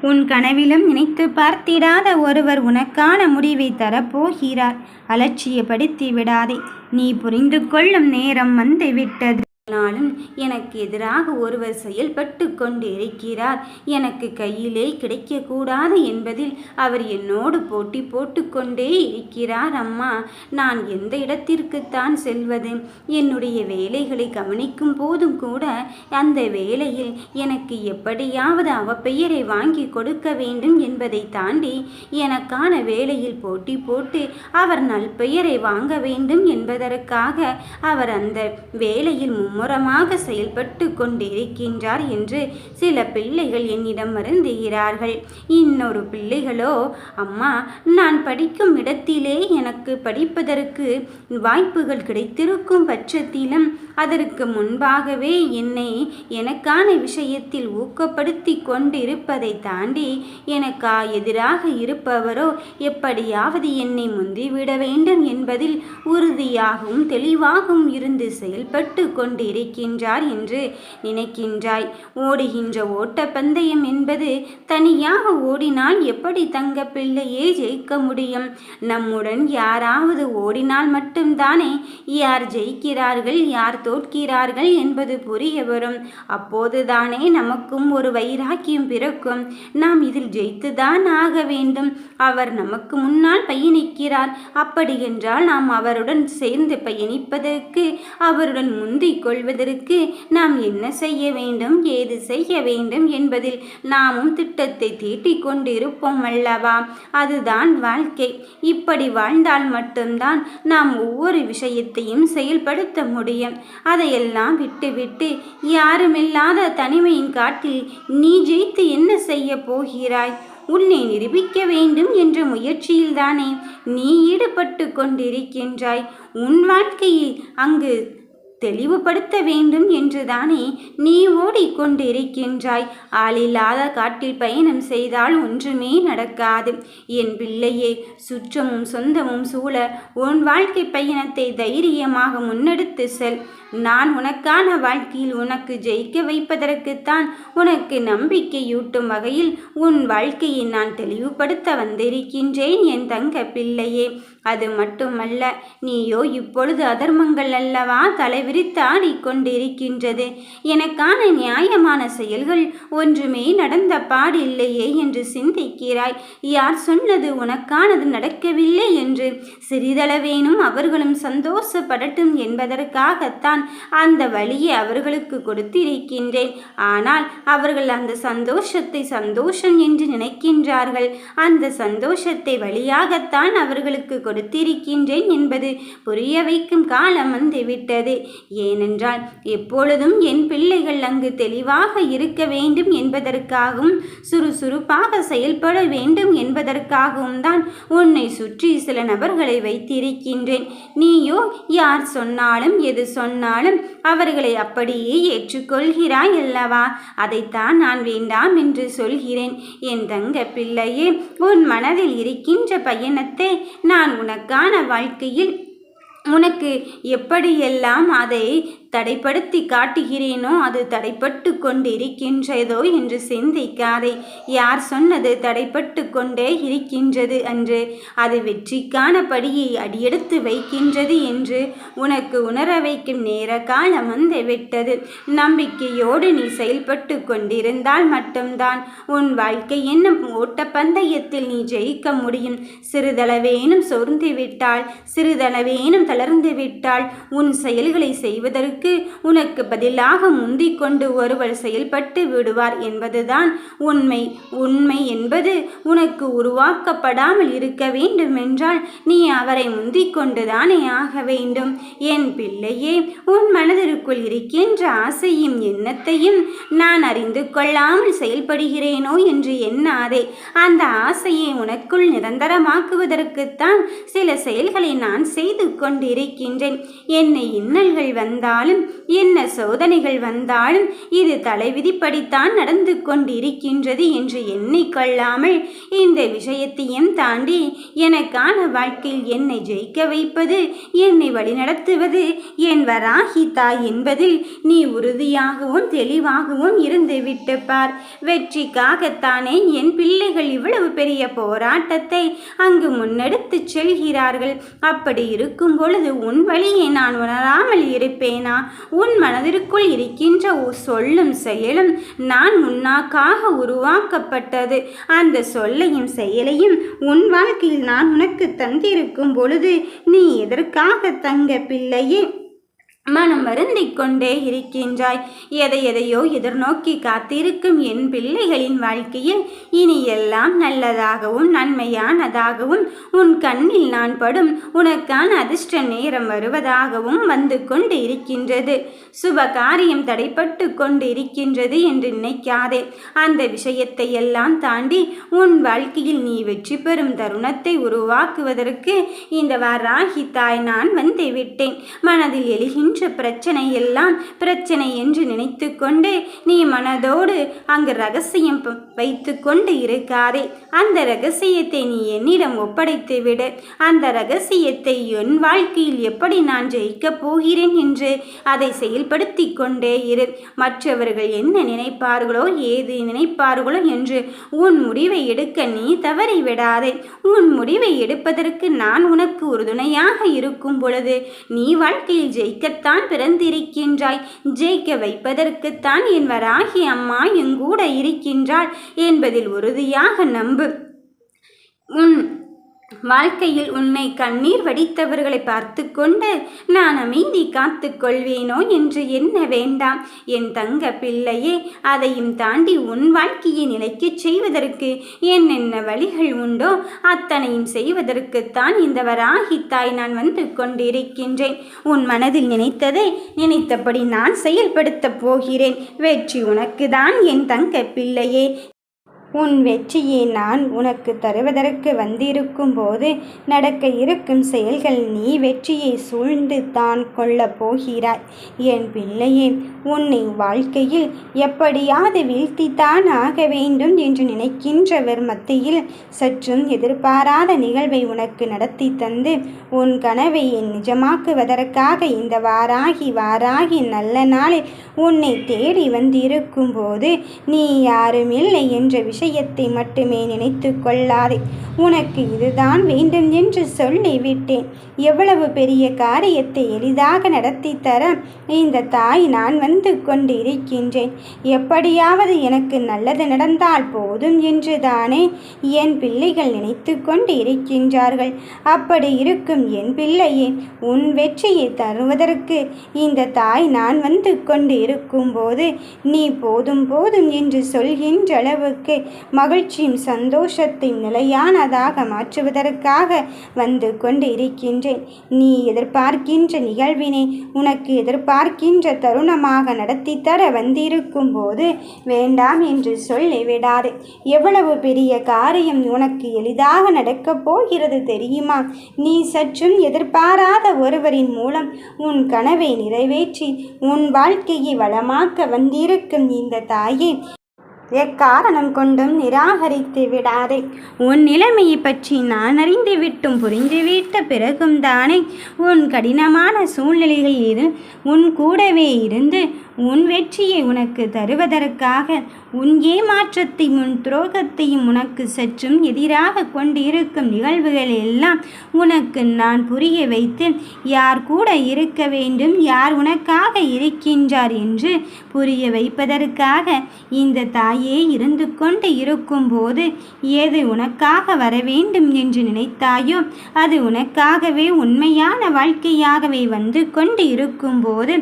உன் கனவிலும் நினைத்து பார்த்திடாத ஒருவர் உனக்கான முடிவை தரப்போகிறார். அலட்சியப்படுத்தி விடாதே. நீ புரிந்து கொள்ளும் நேரம் வந்து விட்டது நாளும் எனக்கு எதிராக ஒருவர் செயல்பட்டு கொண்டு இருக்கிறார் எனக்கு கையிலே கிடைக்கக்கூடாது என்பதில் அவர் என்னோடு போட்டி போட்டுக்கொண்டே இருக்கிறார் அம்மா. நான் எந்த இடத்திற்குத்தான் செல்வது? என்னுடைய வேலைகளை கவனிக்கும் போதும் கூட அந்த வேலையில் எனக்கு எப்படியாவது அவப்பெயரை வாங்கி கொடுக்க வேண்டும் என்பதை தாண்டி எனக்கான வேலையில் போட்டி போட்டு அவர் நல்பெயரை வாங்க வேண்டும் என்பதற்காக அவர் அந்த வேலையில் மும்முரமாக செயல்பட்டு கொண்டிருக்கின்றார் என்று சில பிள்ளைகள் என்னிடம் வருந்துகிறார்கள். இன்னொரு பிள்ளைகளோ அம்மா நான் படிக்கும் இடத்திலே எனக்கு படிப்பதற்கு வாய்ப்புகள் கிடைத்திருக்கும் பட்சத்திலும் அதற்கு முன்பாகவே என்னை எனக்கான விஷயத்தில் ஊக்கப்படுத்தி கொண்டிருப்பதை தாண்டி எனக்கா எதிராக இருப்பவரோ எப்படியாவது என்னை முந்திவிட வேண்டும் என்பதில் உறுதியாகவும் தெளிவாகவும் இருந்து செயல்பட்டு இருக்கின்றார் என்று நினைக்கின்றாய். ஓடுகின்ற ஓட்டப்பந்தயம் என்பது தனியாக ஓடினால் எப்படி தங்க பிள்ளையே ஜெயிக்க முடியும்? நம்முடன் யாராவது ஓடினால் மட்டும்தானே யார் ஜெயிக்கிறார்கள் யார் தோற்கிறார்கள் என்பது புரிய வரும். அப்போதுதானே நமக்கும் ஒரு வைராக்கியம் பிறக்கும். நாம் இதில் ஜெயித்துதான் ஆக வேண்டும். அவர் நமக்கு முன்னால் பயணிக்கிறார். அப்படி என்றால் நாம் அவருடன் சேர்ந்து பயணிப்பதற்கு அவருடன் முந்திக் கொள்வதற்கு நாம் என்ன செய்ய வேண்டும் ஏது செய்ய வேண்டும் என்பதில் நாமும் திட்டத்தை தீட்டிக் கொண்டிருப்போம் அல்லவா? அதுதான் வாழ்க்கை. இப்படி வாழ்ந்தால் மட்டும்தான் நாம் ஒவ்வொரு விஷயத்தையும் செயல்படுத்த முடியும். அதையெல்லாம் விட்டுவிட்டு யாருமில்லாத தனிமையின் காட்டில் நீ ஜெயித்து என்ன செய்ய போகிறாய்? உன்னை நிரூபிக்க வேண்டும் என்ற முயற்சியில்தானே நீ ஈடுபட்டு கொண்டிருக்கின்றாய். உன் வாழ்க்கையில் அங்கு தெளிவுபடுத்த வேண்டும் என்றுதானே நீ ஓடிக்கொண்டிருக்கின்றாய். ஆளில்லாத காட்டில் பயணம் செய்தால் ஒன்றுமே நடக்காது. என் பிள்ளையே சுற்றமும் சொந்தமும் சூழ உன் வாழ்க்கை பயணத்தை தைரியமாக முன்னெடுத்து செல். நான் உனக்கான வாழ்க்கையில் உனக்கு ஜெயிக்க வைப்பதற்குத்தான் உனக்கு நம்பிக்கையூட்டும் வகையில் உன் வாழ்க்கையை நான் தெளிவுபடுத்த வந்திருக்கின்றேன் என் தங்க பிள்ளையே. அது மட்டுமல்ல நீயோ இப்பொழுது அதர்மங்கள் அல்லவா? விரித்தாடி கொண்டிருக்கின்றது. எனக்கான நியாயமான செயல்கள் ஒன்றுமே நடந்த பாடில்லையே என்று சிந்திக்கிறாய். யார் சொன்னது உனக்கானது நடக்கவில்லை என்று? சிறிதளவேனும் அவர்களும் சந்தோஷப்படட்டும் என்பதற்காகத்தான் அந்த வழியை அவர்களுக்கு கொடுத்திருக்கின்றேன். ஆனால் அவர்கள் அந்த சந்தோஷத்தை சந்தோஷம் என்று நினைக்கின்றார்கள். அந்த சந்தோஷத்தை வழியாகத்தான் அவர்களுக்கு கொடுத்திருக்கின்றேன் என்பது புரிய வைக்கும் காலம் வந்துவிட்டது. ஏனென்றால் எப்பொழுதும் என் பிள்ளைகள் அங்கு தெளிவாக இருக்க வேண்டும் என்பதற்காகவும் சுறுசுறுப்பாக செயல்பட வேண்டும் என்பதற்காகவும் தான் உன்னை சுற்றி சில நபர்களை வைத்திருக்கின்றேன். நீயோ யார் சொன்னாலும் எது சொன்னாலும் அவர்களை அப்படியே ஏற்றுக்கொள்கிறாய் அல்லவா? அதைத்தான் நான் வேண்டாம் என்று சொல்கிறேன். என் தங்க பிள்ளையே உன் மனதில் இருக்கின்ற பயணத்தை நான் உனக்கான வாழ்க்கையில் உனக்கு எப்படியெல்லாம் அதை தடைப்படுத்தி காட்டுகிறேனோ அது தடைப்பட்டு கொண்டிருக்கின்றதோ என்று சிந்திக்காதே. யார் சொன்னது தடைப்பட்டு கொண்டே இருக்கின்றது என்று அது வெற்றிக்கான படியை அடியெடுத்து வைக்கின்றது என்று உனக்கு உணர வைக்கும் நேர காலம் வந்து விட்டது. நம்பிக்கையோடு நீ செயல்பட்டு கொண்டிருந்தால் மட்டும்தான் உன் வாழ்க்கை என்னும் ஓட்டப்பந்தயத்தில் நீ ஜெயிக்க முடியும். சிறிதளவேனும் சோர்ந்து விட்டால் சிறிதளவேனும் தளர்ந்து விட்டால் உன் செயல்களை செய்வதற்கு செயலுக்கு உனக்கு பதிலாக முந்திக் கொண்டு ஒருவர் செயல்பட்டு விடுவார் என்பதுதான் உண்மை. உண்மை என்பது உனக்கு உருவாக்கப்படாமல் இருக்க வேண்டுமென்றால் நீ அவரை முந்திக் கொண்டுதானே ஆக வேண்டும். என் பிள்ளையே உன் மனதிற்குள் இருக்கின்ற ஆசையும் எண்ணத்தையும் நான் அறிந்து கொள்ளாமல் செயல்படுகிறேனோ என்று எண்ணாதே. அந்த ஆசையை உனக்குள் நிரந்தரமாக்குவதற்குத்தான் சில செயல்களை நான் செய்து கொண்டிருக்கின்றேன். என்னை இன்னல்கள் வந்தால் வந்தாலும் என்ன சோதனைகள் வந்தாலும் இது தலைவிதிப்படித்தான் நடந்து கொண்டிருக்கின்றது என்று எண்ணிக்கொள்ளாமல் இந்த விஷயத்தையும் தாண்டி எனக்கான வாழ்க்கையில் என்னை ஜெயிக்க வைப்பது என்னை வழிநடத்துவது என் வராகி தாய் என்பதில் நீ உறுதியாகவும் தெளிவாகவும் இருந்து விட்டு பார். வெற்றிக்காகத்தானே என் பிள்ளைகள் இவ்வளவு பெரிய போராட்டத்தை அங்கு முன்னெடுத்துச் செல்கிறார்கள். அப்படி இருக்கும் பொழுது உன் வழியை நான் உணராமல் இருப்பேனா? உன் மனதிற்குள் இருக்கின்ற சொல்லும் செயலும் நான் உன்னாக்காக உருவாக்கப்பட்டது. அந்த சொல்லையும் செயலையும் உன் வாழ்க்கையில் நான் உனக்கு தந்திருக்கும் பொழுது நீ எதற்காக தங்க பிள்ளையே? மனம் வருந்திக் கொண்டே இருக்கின்றாய். எதை எதையோ எதிர்நோக்கி காத்திருக்கும் என் பிள்ளைகளின் வாழ்க்கையில் இனி எல்லாம் நல்லதாகவும் நன்மையானதாகவும் உன் கண்ணில் நான் படும் உனக்கான அதிர்ஷ்ட நேரம் வருவதாகவும் வந்து கொண்டு இருக்கின்றது சுப காரியம் தடைப்பட்டு கொண்டு இருக்கின்றது என்று நினைக்காதே. அந்த விஷயத்தை எல்லாம் தாண்டி உன் வாழ்க்கையில் நீ வெற்றி பெறும் தருணத்தை உருவாக்குவதற்கு இந்த வாராகி தாய் நான் வந்து விட்டேன் மனதில் எழுகின்ற என்ற பிரச்சனை எல்லாம் பிரச்சனை என்று நினைத்து கொண்டு நீ மனதோடு அங்கு ரகசியம் வைத்து கொண்டு இருக்காதே. அந்த ரகசியத்தை நீ என்னிடம் ஒப்படைத்து விடு அந்த ரகசியத்தை என் வாழ்க்கையில் எப்படி நான் ஜெயிக்கப் போகிறேன் என்று அதை செயல்படுத்தி கொண்டே இரு. மற்றவர்கள் என்ன நினைப்பார்களோ ஏது நினைப்பார்களோ என்று உன் முடிவை எடுக்க நீ தவறி விடாதே உன் முடிவை எடுப்பதற்கு நான் உனக்கு உறுதுணையாக இருக்கும் பொழுது நீ வாழ்க்கையில் ஜெயிக்கத்தான் பிறந்திருக்கின்றாய். ஜெயிக்க வைப்பதற்குத்தான் என் வராகி அம்மா எங்கூட இருக்கின்றாள். என்பதில் உறுதியாக நம்பு. உன் வாழ்க்கையில் உன்னை கண்ணீர் வடித்தவர்களை பார்த்து கொண்டு நான் அமைதி காத்து கொள்வேனோ என்று என்ன வேண்டாம்? என் தங்க பிள்ளையே அதையும் தாண்டி உன் வாழ்க்கையை நிலைக்கச் செய்வதற்கு என்னென்ன வழிகள் உண்டோ அத்தனையும் செய்வதற்குத்தான் இந்த வராகித்தாய் நான் வந்து கொண்டிருக்கின்றேன். உன் மனதில் நினைத்ததை நினைத்தபடி நான் செயல்படுத்தப் போகிறேன். வெற்றி உனக்குதான் என் தங்க பிள்ளையே. உன் வெற்றியை நான் உனக்கு தருவதற்கு வந்திருக்கும் போது நடக்க இருக்கும் செயல்கள் நீ வெற்றியை சூழ்ந்து தான் கொள்ளப் போகிறாய். என் பிள்ளையே உன்னை வாழ்க்கையில் எப்படியாவது வீழ்த்தித்தான் ஆக வேண்டும் என்று நினைக்கின்றவர் மத்தியில் சற்றும் எதிர்பாராத நிகழ்வை உனக்கு நடத்தி தந்து உன் கனவை நிஜமாக்குவதற்காக இந்த வாராகி வாராகி நல்ல நாளில் உன்னை தேடி வந்திருக்கும் போது நீ யாருமில்லை என்ற விஷயத்தை மட்டுமே நினைத்து கொள்ளாதே. உனக்கு இதுதான் வேண்டும் என்று சொல்லிவிட்டேன். எவ்வளவு பெரிய காரியத்தை எளிதாக நடத்தி தர இந்த தாய் நான் வந்து கொண்டு இருக்கின்றேன் எப்படியாவது எனக்கு நல்லது நடந்தால் போதும் என்று தானே என் பிள்ளைகள் நினைத்து கொண்டு இருக்கின்றார்கள் அப்படி இருக்கும் என் பிள்ளையே உன் வெற்றியை தருவதற்கு இந்த தாய் நான் வந்து கொண்டு இருக்கும்போது நீ போதும் போதும் என்று சொல்கின்ற அளவுக்கு மகிழ்ச்சியும் சந்தோஷத்தையும் நிலையானதாக மாற்றுவதற்காக வந்து கொண்டு இருக்கின்றேன் நீ எதிர்பார்க்கின்ற நிகழ்வினை உனக்கு எதிர்பார்க்கின்ற தருணமாக நடத்தி தர வந்திருக்கும் போது வேண்டாம் என்று சொல்லிவிடாது எவ்வளவு பெரிய காரியம் உனக்கு எளிதாக நடக்கப் போகிறது தெரியுமா? நீ சற்றும் எதிர்பாராத ஒருவரின் மூலம் உன் கனவை நிறைவேற்றி உன் வாழ்க்கையை வளமாக்க வந்திருக்கும் இந்த தாயே எக்காரணம் கொண்டும் நிராகரித்து விடாதே. உன் நிலைமையை பற்றி நான் அறிந்து விட்டும் புரிந்துவிட்ட பிறகும் தானே உன் கடினமான சூழ்நிலைகளில் உன் கூடவே இருந்து உன் வெற்றியை உனக்கு தருவதற்காக உன் ஏமாற்றத்தையும் உன் துரோகத்தையும் உனக்கு சற்றும் எதிராக கொண்டு இருக்கும் நிகழ்வுகள் எல்லாம் உனக்கு நான் புரிய வைத்து யார் கூட இருக்க வேண்டும் யார் உனக்காக இருக்கின்றார் என்று புரிய வைப்பதற்காக இந்த தாயே இருந்து கொண்டு இருக்கும்போது ஏது உனக்காக வர வேண்டும் என்று நினைத்தாயோ அது உனக்காகவே உண்மையான வாழ்க்கையாகவே வந்து கொண்டு இருக்கும்போது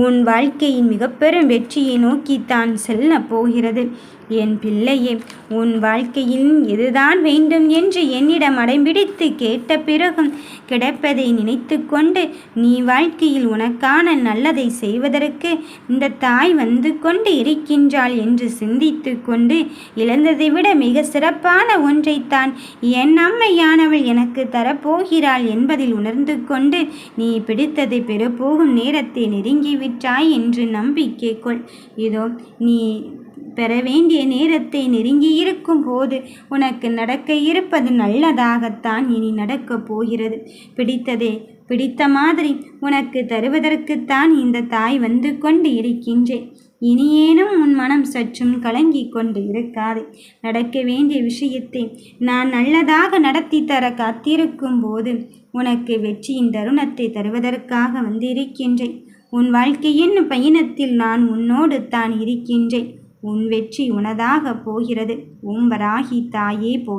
உன் வாழ்க்கையின் மிக பெரும் வெற்றியை நோக்கி தான் செல்ல போகிறது. என் பிள்ளையே உன் வாழ்க்கையில் எதுதான் வேண்டும் என்று என்னிடம் அடம்பிடித்து கேட்ட பிறகும் கிடைப்பதை நினைத்து கொண்டு நீ வாழ்க்கையில் உனக்கான நல்லதை செய்வதற்கு இந்த தாய் வந்து கொண்டு இருக்கின்றாள் என்று சிந்தித்து கொண்டு இழந்ததை விட மிக சிறப்பான ஒன்றைத்தான் என் அம்மையானவள் எனக்கு தரப்போகிறாள் என்பதில் உணர்ந்து கொண்டு நீ பிடித்ததை பெறப்போகும் நேரத்தை நெருங்கிவிட்டாய் என்று நம்பிக்கை கொள். இதோ நீ பெற வேண்டிய நேரத்தை நெருங்கியிருக்கும் போது உனக்கு நடக்க இருப்பது நல்லதாகத்தான் இனி நடக்கப் போகிறது. பிடித்ததே பிடித்த மாதிரி உனக்கு தருவதற்குத்தான் இந்த தாய் வந்து கொண்டு இருக்கின்றேன். இனியேனும் உன் மனம் சற்றும் கலங்கிக் கொண்டு இருக்காது. நடக்க வேண்டிய விஷயத்தை நான் நல்லதாக நடத்தி தர காத்திருக்கும் போது உனக்கு வெற்றியின் தருணத்தை தருவதற்காக வந்திருக்கின்றேன். உன் வாழ்க்கையின் பயணத்தில் நான் உன்னோடு தான் இருக்கின்றேன். உன் வெற்றி உனதாக போகிறது. ஓம்பராகி தாயே போ